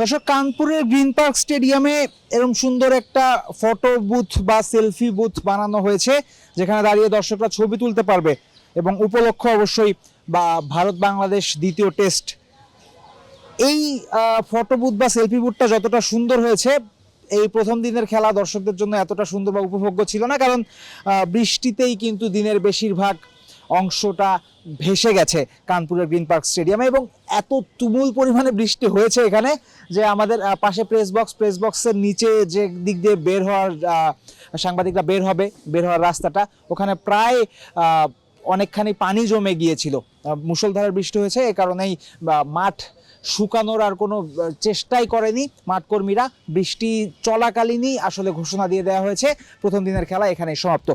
দর্শক, কানপুরের green park স্টেডিয়ামে এরকম সুন্দর একটা ফটো বুথ বা সেলফি বুথ বানানো হয়েছে, যেখানে দাঁড়িয়ে দর্শকরা ছবি তুলতে পারবে এবং উপলক্ষ অবশ্যই বা ভারত বাংলাদেশ দ্বিতীয় টেস্ট। এই ফটো বুথ বা সেলফি বুথটা যতটা সুন্দর হয়েছে, এই প্রথম দিনের খেলা দর্শকদের জন্য এতটা সুন্দর বা উপভোগ্য ছিল না, কারণ বৃষ্টিতেই কিন্তু দিনের বেশিরভাগ অংশটা ভেসে গেছে কানপুরের গ্রিন পার্ক স্টেডিয়ামে এবং এত তুমুল পরিমাণে বৃষ্টি হয়েছে এখানে যে আমাদের পাশে প্রেস বক্স প্রেস বক্সের নিচে যে দিক দিয়ে বের হওয়ার সাংবাদিকরা বের হবে বের হওয়ার রাস্তাটা ওখানে প্রায় অনেকখানি পানি জমে গিয়েছিল। আহ, বৃষ্টি হয়েছে এ কারণেই মাঠ শুকানোর আর কোনো চেষ্টাই করেনি মাঠকর্মীরা বৃষ্টি চলাকালীনই আসলে ঘোষণা দিয়ে দেওয়া হয়েছে। প্রথম দিনের খেলা এখানে সমাপ্ত।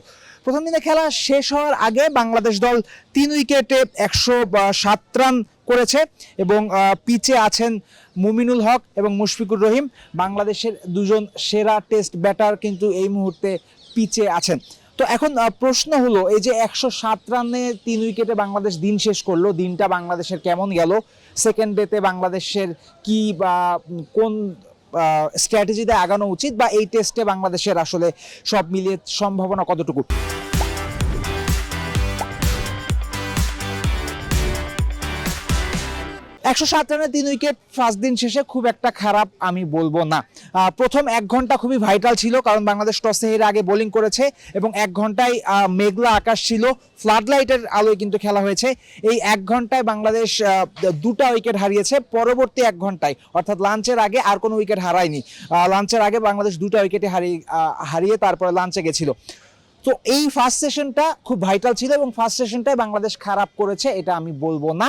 প্রথম দিনের খেলা শেষ হওয়ার আগে বাংলাদেশ দল তিন উইকেটে একশো সাত রান করেছে এবং পিচে আছেন মুমিনুল হক এবং মুশফিকুর রহিম। বাংলাদেশের দুজন সেরা টেস্ট ব্যাটার কিন্তু এই মুহূর্তে পিচে আছেন। তো এখন প্রশ্ন হলো, এই যে একশো সাত রানে তিন উইকেটে বাংলাদেশ দিন শেষ করল, দিনটা বাংলাদেশের কেমন গেল? সেকেন্ড ডেতে বাংলাদেশের কি বা কোন স্ট্র্যাটেজিতে আগানো উচিত বা এই টেস্টে বাংলাদেশের আসলে সব মিলিয়ে সম্ভাবনা কতটুকু? একশো সাত রানে তিন উইকেট ফার্স্ট দিন শেষে খুব একটা খারাপ আমি বলব না। প্রথম এক ঘণ্টা খুবই ভাইটাল ছিল, কারণ বাংলাদেশ টসে হেরে আগে বোলিং করেছে এবং এক ঘন্টায় মেঘলা আকাশ ছিল ফ্লাড লাইটের আলোয় কিন্তু খেলা হয়েছে। এই এক ঘন্টায় বাংলাদেশ দুটা উইকেট হারিয়েছে, পরবর্তী এক ঘন্টায়, অর্থাৎ লাঞ্চের আগে আর কোনো উইকেট হারায়নি। লাঞ্চের আগে বাংলাদেশ দুটা উইকেটে হারিয়ে হারিয়ে তারপরে লাঞ্চে গেছিল। তো এই ফার্স্ট সেশনটা খুব ভাইটাল ছিল এবং ফার্স্ট সেশনটাই বাংলাদেশ খারাপ করেছে এটা আমি বলব না।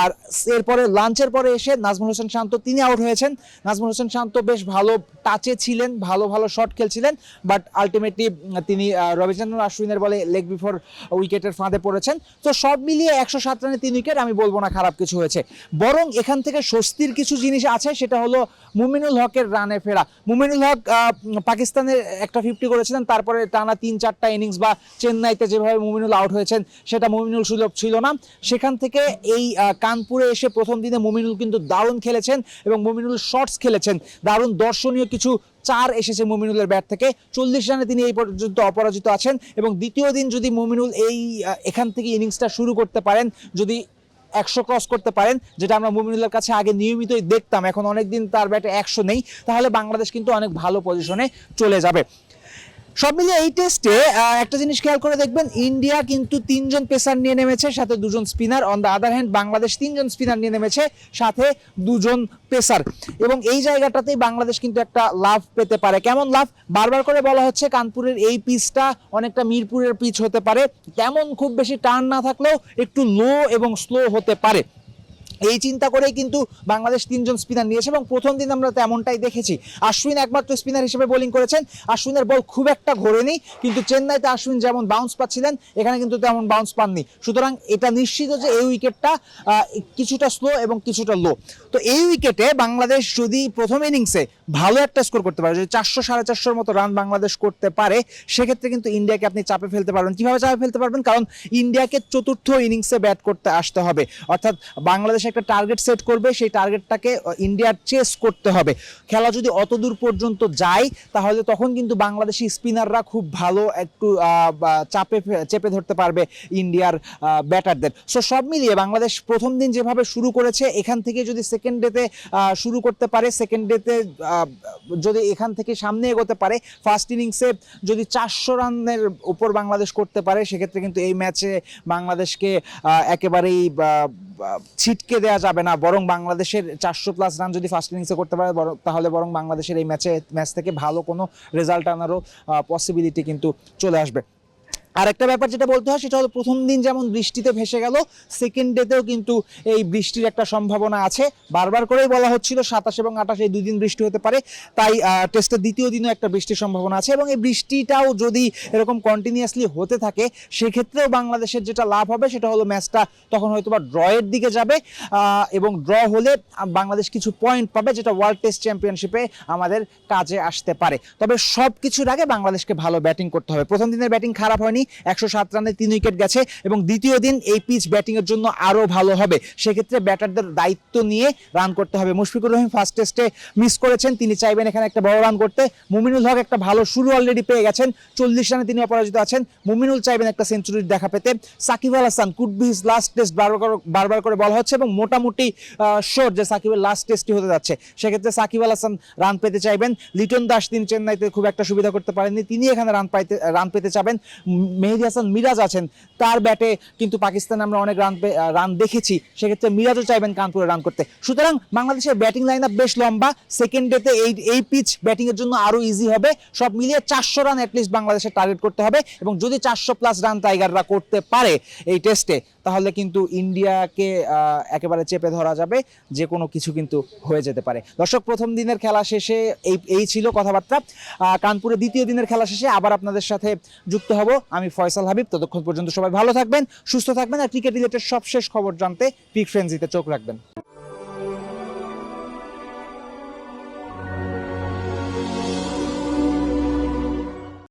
আর এরপরে লাঞ্চের পরে এসে নাজমুল হোসেন শান্ত তিনি আউট হয়েছেন। নাজমুল হোসেন শান্ত বেশ ভালো টাচে ছিলেন ভালো ভালো শট খেলছিলেন বাট আলটিমেটলি তিনি আহ, রবিচন্দ্রন আশ্বিনের বলে লেগ বিফোর উইকেটের ফাঁদে পড়েছেন। তো সব মিলিয়ে একশো সাত রানে তিন উইকেট আমি বলব না খারাপ কিছু হয়েছে। বরং এখান থেকে স্বস্তির কিছু জিনিস আছে সেটা হলো মুমিনুল হকের রানে ফেরা। মুমিনুল হক পাকিস্তানের একটা ফিফটি করেছিলেন তারপরে টানা তিন চারটা ইনিংস বা চেন্নাইতে যেভাবে মুমিনুল আউট হয়েছেন, সেটা মুমিনুল সুলভ ছিল না। সেখান থেকে এই কানপুরে এসে প্রথম দিনে মুমিনুল কিন্তু দারুণ খেলেছেন এবং মুমিনুল শর্টস খেলেছেন। দারুণ দর্শনীয় কিছু চার এসেছে মুমিনুলের ব্যাট থেকে। চল্লিশ রানে তিনি এই পর্যন্ত অপরাজিত আছেন এবং দ্বিতীয় দিন যদি মুমিনুল এই এখান থেকে ইনিংসটা শুরু করতে পারেন, যদি একশো ক্রস করতে পারেন, যেটা আমরা মুমিনুলের কাছে আগে নিয়মিতই দেখতাম, এখন অনেকদিন তার ব্যাটে একশো নেই, তাহলে বাংলাদেশ কিন্তু অনেক ভালো পজিশনে চলে যাবে। সব মিলিয়ে এই টেস্টে একটা জিনিস খেয়াল করে দেখবেন, ইন্ডিয়া কিন্তু তিনজন পেসার নিয়ে নেমেছে, সাথে দুজন spinner. On the other hand Bangladesh তিনজন স্পিনার নিয়ে নেমেছে, সাথে দুজন পেসার। এবং এই জায়গাটাতেই বাংলাদেশ কিন্তু একটা লাভ পেতে পারে। কেমন লাভ? বারবার করে বলা হচ্ছে কানপুরের এই পিচটা অনেকটা মিরপুরের পিচ হতে পারে। তেমন খুব বেশি টার্ন না থাকলেও একটু লো এবং স্লো হতে পারে। এই চিন্তা করেই কিন্তু বাংলাদেশ তিনজন স্পিনার নিয়েছে এবং প্রথম দিন আমরা তেমনটাই দেখেছি। আশ্বিন একমাত্র স্পিনার হিসেবে বোলিং করেছেন। আশ্বিনের বল খুব একটা ঘোরেনি কিন্তু চেন্নাইতে আশ্বিন যেমন বাউন্স পাচ্ছিলেন, এখানে কিন্তু তেমন বাউন্স পাননি। সুতরাং এটা নিশ্চিত যে এই উইকেটটা কিছুটা স্লো এবং কিছুটা লো তো এই উইকেটে বাংলাদেশ যদি প্রথম ইনিংসে ভালো একটা স্কোর করতে পারে, যদি চারশো সাড়ে চারশোর মতো রান বাংলাদেশ করতে পারে, সেক্ষেত্রে কিন্তু ইন্ডিয়াকে আপনি চাপে ফেলতে পারবেন। কীভাবে চাপে ফেলতে পারবেন? কারণ ইন্ডিয়াকে চতুর্থ ইনিংসে ব্যাট করতে আসতে হবে। অর্থাৎ বাংলাদেশ একটা টার্গেট সেট করবে, সেই টার্গেটটাকে ইন্ডিয়ার চেস করতে হবে। খেলা যদি অত দূর পর্যন্ত যায়, তাহলে তখন কিন্তু বাংলাদেশি স্পিনাররা খুব ভালো একটু চাপে, চেপে ধরতে পারবে ইন্ডিয়ার ব্যাটারদের সো সব মিলিয়ে বাংলাদেশ প্রথম দিন যেভাবে শুরু করেছে, এখান থেকে যদি সেকেন্ড ডেতে শুরু করতে পারে সেকেন্ড ডেতে যদি এখান থেকে সামনে এগোতে পারে ফার্স্ট ইনিংসে যদি চারশো রানের উপর বাংলাদেশ করতে পারে, সেক্ষেত্রে কিন্তু এই ম্যাচে বাংলাদেশকে একেবারেই ছিটকে দেওয়া যাবে না, বরং বাংলাদেশের চারশো প্লাস রান যদি ফার্স্ট ইনিংসে করতে পারে তাহলে বরং বাংলাদেশের এই ম্যাচে ম্যাচ থেকে ভালো কোনো রেজাল্ট আনারও পসিবিলিটি কিন্তু চলে আসবে। আর একটা ব্যাপার যেটা বলতে হয়, সেটা হলো প্রথম দিন যেমন বৃষ্টিতে ভেসে গেল সেকেন্ড ডেতেও কিন্তু এই বৃষ্টির একটা সম্ভাবনা আছে। বারবার করেই বলা হচ্ছিল সাতাশ এবং আঠাশ এই দুই দিন বৃষ্টি হতে পারে, তাই টেস্টের দ্বিতীয় দিনও একটা বৃষ্টির সম্ভাবনা আছে এবং এই বৃষ্টিটাও যদি এরকম কন্টিনিউয়াসলি হতে থাকে, সেক্ষেত্রেও বাংলাদেশের যেটা লাভ হবে, সেটা হলো ম্যাচটা তখন হয়তো বা ড্রয়ের দিকে যাবে এবং ড্র হলে বাংলাদেশ কিছু পয়েন্ট পাবে, যেটা ওয়ার্ল্ড টেস্ট চ্যাম্পিয়নশিপে আমাদের কাজে আসতে পারে। তবে সব কিছুর আগে বাংলাদেশকে ভালো ব্যাটিং করতে হবে। প্রথম দিনের ব্যাটিং খারাপ হয়নি একশো সাত রানে তিন উইকেট গেছে এবং দ্বিতীয় দিন এই পিচ ব্যাটিংয়ের জন্য আরও ভালো হবে। সেক্ষেত্রে ব্যাটারদের দায়িত্ব নিয়ে রান করতে হবে। মুশফিকুর রহিম ফার্স্ট টেস্টে মিস করেছেন। তিনি চাইবেন এখানে একটা বড় রান করতে। মুমিনুল হক একটা ভালো শুরু অলরেডি পেয়ে গেছেন। চল্লিশ রানে তিনি অপরাজিত আছেন। মুমিনুল চাইবেন একটা সেঞ্চুরির দেখা পেতে। Shakib Al Hasan could be his last test বারবার বারবার করে বলা হচ্ছে এবং মোটামুটি শোর যে সাকিবের লাস্ট টেস্টই হতে যাচ্ছে। সেক্ষেত্রে সাকিব আল হাসান রান পেতে চাইবেন। লিটন দাস তিনি চেন্নাইতে খুব একটা সুবিধা করতে পারেননি। তিনি এখানে রান পাইতে রান পেতে চাবেন। মেহেদি হাসান মিরাজ আছেন তার ব্যাটে, কিন্তু পাকিস্তানে আমরা অনেক রান রান দেখেছি। সেক্ষেত্রে মিরাজও চাইবেন কানপুরে রান করতে। সুতরাং বাংলাদেশের ব্যাটিং লাইন আপ বেশ লম্বা। সেকেন্ড ডেতে এই এই পিচ ব্যাটিংয়ের জন্য আরও ইজি হবে। সব মিলিয়ে চারশো রান অ্যাটলিস্ট বাংলাদেশের টার্গেট করতে হবে। এবং যদি চারশো প্লাস রান টাইগাররা করতে পারে এই টেস্টে তাহলে কিন্তু ইন্ডিয়াকে একেবারে চেপে ধরা যাবে, যে কোনো কিছু কিন্তু হয়ে যেতে পারে। দর্শক, প্রথম দিনের খেলা শেষে এই এই ছিল কথাবার্তা। কানপুরে দ্বিতীয় দিনের খেলা শেষে আবার আপনাদের সাথে যুক্ত হব আমি ফয়সাল হাবিব। ততক্ষণ পর্যন্ত সবাই ভালো থাকবেন, সুস্থ থাকবেন, আর ক্রিকেট রিলেটেড সব শেষ খবর জানতে পিক ফ্রেন্সিতে চোখ রাখবেন।